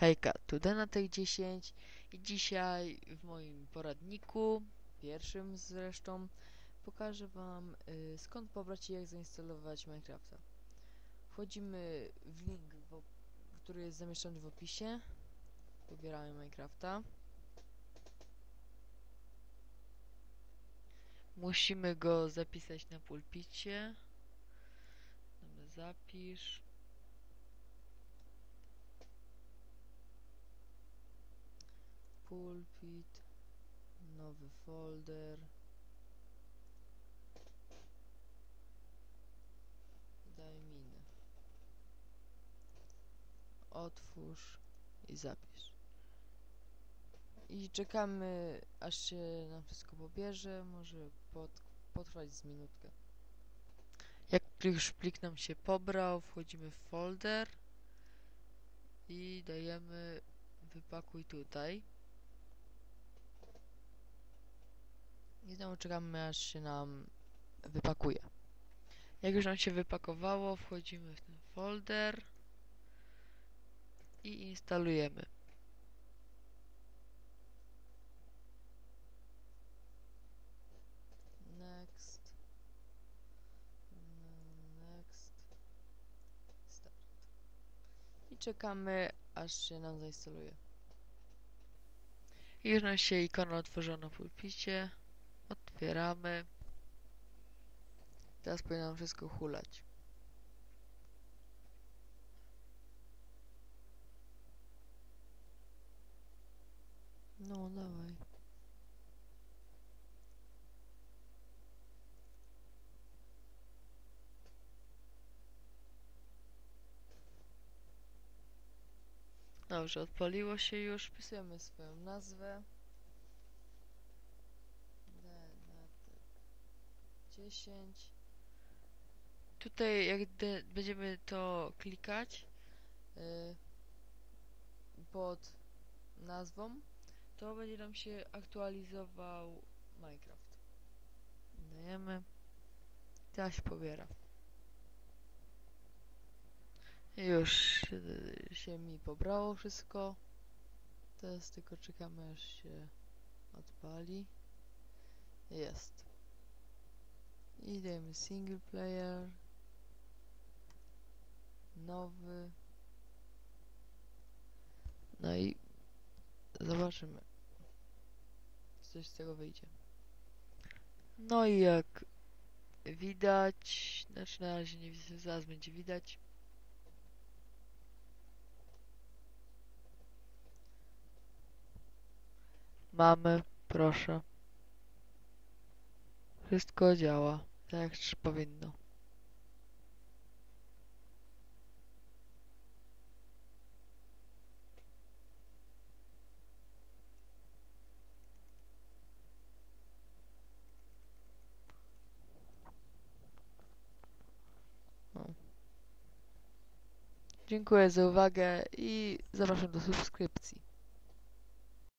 Hejka, tu Denatek 10 i dzisiaj w moim poradniku, pierwszym zresztą, pokażę wam y, skąd pobrać i jak zainstalować Minecrafta. Wchodzimy w link, który jest zamieszczony w opisie, pobieramy Minecrafta. Musimy go zapisać na pulpicie. Zapisz. Pulpit, nowy folder. Daj minę. Otwórz i zapisz. I czekamy aż się nam wszystko pobierze, może pot, potrwać z minutkę. Jak już plik nam się pobrał, wchodzimy w folder i dajemy wypakuj tutaj. I znowu czekamy aż się nam wypakuje. Jak już nam się wypakowało, wchodzimy w ten folder i instalujemy. Next. Next. Start. I czekamy aż się nam zainstaluje. I już nam się ikona otworzyła na pulpicie. Otwieramy. Teraz powinno nam wszystko hulać. No, dawaj. Dobrze, odpaliło się już. Wpisujemy swoją nazwę. Denatek 10. Tutaj jak będziemy to klikać y, pod nazwą, to będzie nam się aktualizował Minecraft. Dajemy. Teraz się pobiera. Już się mi pobrało wszystko. Teraz tylko czekamy aż się odpali. Jest. I dajemy single player. Nowy. No i zobaczymy. czy Coś z tego wyjdzie. No i jak widać, znaczy na razie nie widzę, zaraz będzie widać. Mamy, proszę. Wszystko działa, tak powinno. No. Dziękuję za uwagę i zapraszam do subskrypcji.